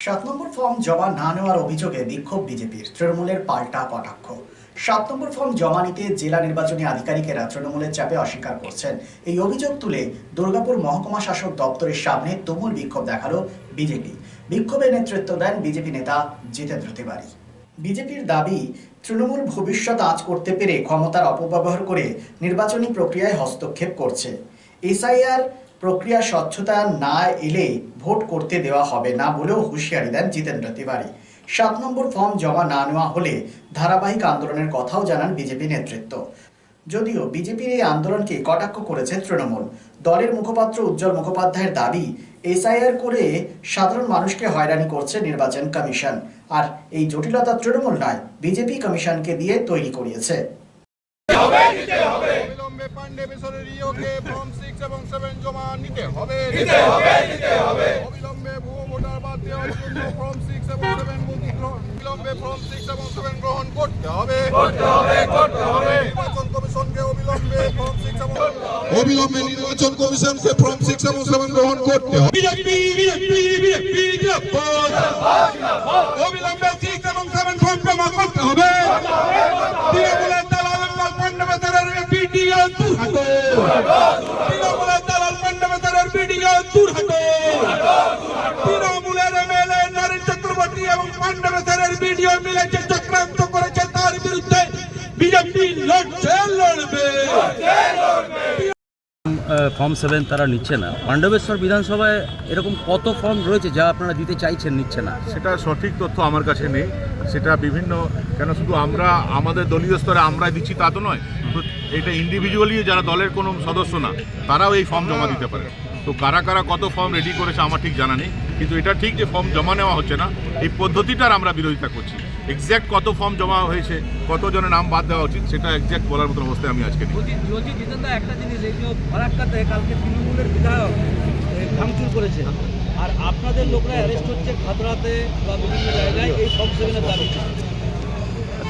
সাত নম্বর ফর্ম জমা না নেওয়ার অভিযোগে বিক্ষোভ বিজেপির, তৃণমূলের পাল্টা কটাক্ষ। সাত নম্বর ফর্ম জমা নিতে জেলা নির্বাচনী আধিকারিকেরা তৃণমূলের চাপে অস্বীকার করছেন। এই অভিযোগ তুলে দুর্গাপুর মহকুমা শাসক দপ্তরের সামনে তুমুল বিক্ষোভ দেখাল বিজেপি। বিক্ষোভে নেতৃত্ব দেন বিজেপি নেতা জিতেন্দ্র তিওয়ারি। বিজেপির দাবি, তৃণমূল ভবিষ্যৎ আজ করতে পেরে ক্ষমতার অপব্যবহার করে নির্বাচনী প্রক্রিয়ায় হস্তক্ষেপ করছে। এসআইআর প্রক্রিয়া স্বচ্ছতা না এলে ভোট করতে দেওয়া হবে না বলেও হুঁশিয়ারি দেন জিতেন্দ্র তিওয়ারি। সাত নম্বর ফর্ম জমা না নেওয়া হলে ধারাবাহিক আন্দোলনের কথাও জানান বিজেপি নেতৃত্ব। যদিও বিজেপির এই আন্দোলনকে কটাক্ষ করেছে তৃণমূল, দলের মুখপাত্র উজ্জ্বল মুখোপাধ্যায়ের দাবি, এসআইআর করে সাধারণ মানুষকে হয়রানি করছে নির্বাচন কমিশন। আর এই জটিলতা তৃণমূল নয়, বিজেপি কমিশনকে দিয়ে তৈরি করিয়েছে। পান্ডে মিশরের ইওকে ফর্ম সিক্স এবং সেভেন জমা নিতে হবে নিতে হবে নিতে হবে অবিলম্বে ভুয়ো ভোটার বাদ দেওয়ার জন্য ফর্ম সিক্স এবং সেভেন অবিলম্বে ফর্ম সিক্স এবং সেভেন গ্রহণ করতে হবে করতে হবে করতে হবে নির্বাচন কমিশনকে অবিলম্বে ফর্ম সিক্স এবং অবিলম্বে নির্বাচন কমিশনকে ফর্ম সিক্স এবং সেভেন গ্রহণ করতে হবে BJP BJP BJP form seven তারা নিচ্ছে না। পাণ্ডবেশ্বর বিধানসভায় এরকম কত ফর্ম রয়েছে যা আপনারা দিতে চাইছেন, নিচ্ছে না? সেটা সঠিক তথ্য আমার কাছে নেই। সেটা বিভিন্ন, কেন শুধু আমরা, আমাদের দলীয় স্তরে আমরা দিচ্ছি তা তো নয়। এটা ইন্ডিভিজুয়ালি যারা দলের কোনো সদস্য না, তারাও এই ফর্ম জমা দিতে পারে। তো কারা কারা কত ফর্ম রেডি করেছে আমার ঠিক জানা নেই। কিন্তু এটা ঠিক যে ফর্ম জমা নেওয়া হচ্ছে না, এই পদ্ধতিটার আমরা বিরোধিতা করছি। এক্স্যাক্ট কত ফর্ম জমা হয়েছে কতজনের নাম বাদ দেওয়া উচিত সেটা এক্স্যাক্ট বলার মতন অবস্থায় আমি আজকে বলছি বলছি জিতেন্দা একটা জিনিস এই যে ফারাক্কাতে কালকে তৃণমূলের বিধায়ক ভাঙচুর করেছে। আর আপনাদের লোকরা অ্যারেস্ট হচ্ছে খাতড়াতে বা বিভিন্ন জায়গায় এই ফর্ম সেভেনের দাবিতে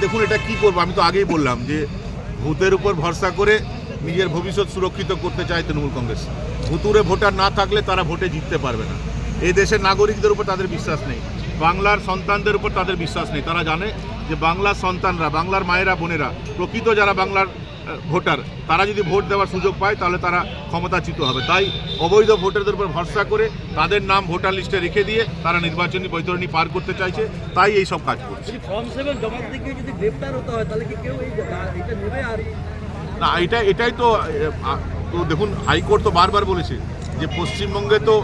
দেখুন এটা কি করব? আমি তো আগেই বললাম যে ভূতের উপর ভরসা করে নিজের ভবিষ্যৎ সুরক্ষিত করতে চায় তৃণমূল কংগ্রেস। ভুতুরে ভোটার না থাকলে তারা ভোটে জিততে পারবে না। এই দেশের নাগরিকদের উপর তাদের বিশ্বাস নেই। বাংলার সন্তানদের উপর তাদের বিশ্বাস নেই। তারা জানে যে বাংলার সন্তানরা বাংলার মায়েরা বোনেরা প্রকৃত যারা বাংলার ভোটার তারা যদি ভোট দেওয়ার সুযোগ পায় তাহলে তারা ক্ষমতাচ্যুত হবে। তাই অবৈধ ভোটারদের উপর ভরসা করে তাদের নাম ভোটার লিস্টে রেখে দিয়ে তারা নির্বাচনী বৈতরণী পার করতে চাইছে। তাই এই সব কাজ করছে। না এটা এটাই তো তো দেখুন হাইকোর্ট তো বারবার বলেছে যে পশ্চিমবঙ্গে তো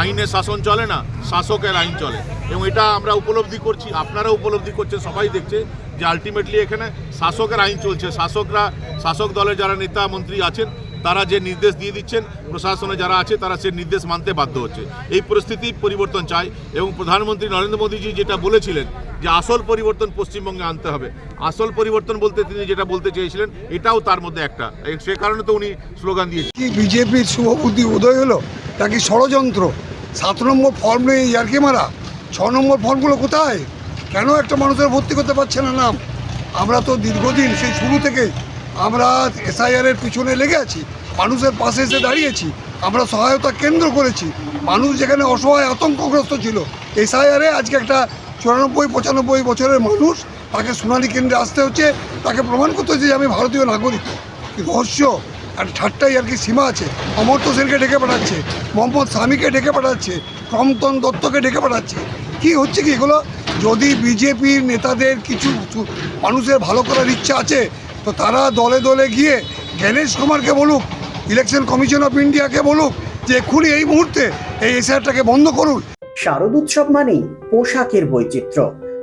আইনের শাসন চলে না, শাসকের আইন চলে। এবং এটা আমরা উপলব্ধি করছি আপনারা উপলব্ধি করছেন, সবাই দেখছে যে আলটিমেটলি এখানে শাসকের আইন চলছে। শাসকরা, শাসক দলের যারা নেতা, মন্ত্রী আছেন, তারা যে নির্দেশ দিয়ে দিচ্ছেন, প্রশাসনে যারা আছে, তারা সে নির্দেশ মানতে বাধ্য হচ্ছে। এই পরিস্থিতি পরিবর্তন চাই এবং প্রধানমন্ত্রী নরেন্দ্র মোদীজি যেটা বলেছিলেন যে আসল পরিবর্তন পশ্চিমবঙ্গে আনতে হবে। আসল পরিবর্তন বলতে তিনি যেটা বলতে চেয়েছিলেন, এটাও তার মধ্যে একটা। সে কারণে তো উনি স্লোগান দিয়েছেন কি বিজেপির শুভবুদ্ধি উদয় হলো? নাকি ষড়যন্ত্র? সাত নম্বর ফর্ম নিয়ে ইয়ার্কি মারা? ছ নম্বর ফর্মগুলো কোথায়? কেন একটা মানুষের ভর্তি করতে পারছে না নাম? আমরা তো দীর্ঘদিন সেই শুরু থেকে আমরা এসআইআরের পিছনে লেগে আছি, মানুষের পাশে এসে দাঁড়িয়েছি, আমরা সহায়তা কেন্দ্র করেছি। মানুষ যেখানে অসহায় আতঙ্কগ্রস্ত ছিল, এসআইআরে আজকে একটা চুরানব্বই, পঁচানব্বই বছরের মানুষ তাকে শুনানি কেন্দ্রে আসতে হচ্ছে, তাকে প্রমাণ করতে হচ্ছে যে আমি ভারতীয় নাগরিক। রহস্য? আর ঠাট্টাই আর কি সীমা আছে। অমর্ত্য সেনকে ডেকে পাঠাচ্ছে, মোহাম্মদ স্বামীকে ডেকে পাঠাচ্ছে, ক্রমতন দত্তকে ডেকে পাঠাচ্ছে। কি হচ্ছে কি এগুলো? যদি বিজেপির নেতাদের কিছু মানুষের ভালো করার ইচ্ছা আছে, তো তারা দলে দলে গিয়ে জ্ঞানেশ কুমারকে বলুক, ইলেকশন কমিশন অফ ইন্ডিয়াকে বলুক, যে এক্ষুনি এই মুহূর্তে এই এসআরটাকে বন্ধ করুন। শারদ উৎসব মানেই পোশাকের বৈচিত্র্য।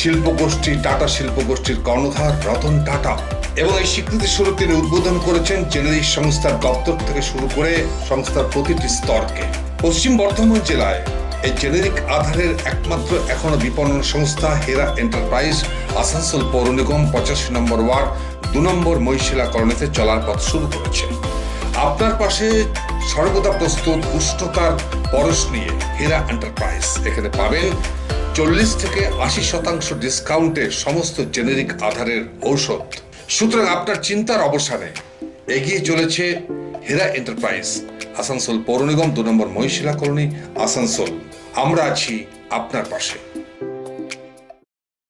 শিল্পগোষ্ঠী, টাটা শিল্পগোষ্ঠীর কর্ণধার রতন টাটা এবং এই স্বীকৃতি স্বরূপ তিনি উদ্বোধন করেছেন জেনেরিক সংস্থার দপ্তর থেকে শুরু করে সংস্থার প্রতিটি স্তরকে। পশ্চিম বর্ধমান জেলায় এই জেনেরিক আধারের একমাত্র এখনও বিপণন সংস্থা হেরা এন্টারপ্রাইজ আসানসোল পৌর নিগম পঁচাশি নম্বর ওয়ার্ড দু নম্বর মহিশিলা কলোনিতে চলার পথ শুরু করেছে। আপনার পাশে সর্বদা প্রস্তুত উষ্ণতার পরশ নিয়ে হেরা এন্টারপ্রাইজ এখানে পাবেন চল্লিশ থেকে আশি শতাংশ ডিসকাউন্টে সমস্ত জেনেরিক আধারের ঔষধ। সুতরাং আপনার চিন্তার অবসানে এগিয়ে চলেছে হেরা এন্টারপ্রাইজ আসানসোল পৌর নিগম দু নম্বর মহিশিলা কলোনি, আসানসোল। আমরা আছি আপনার পাশে।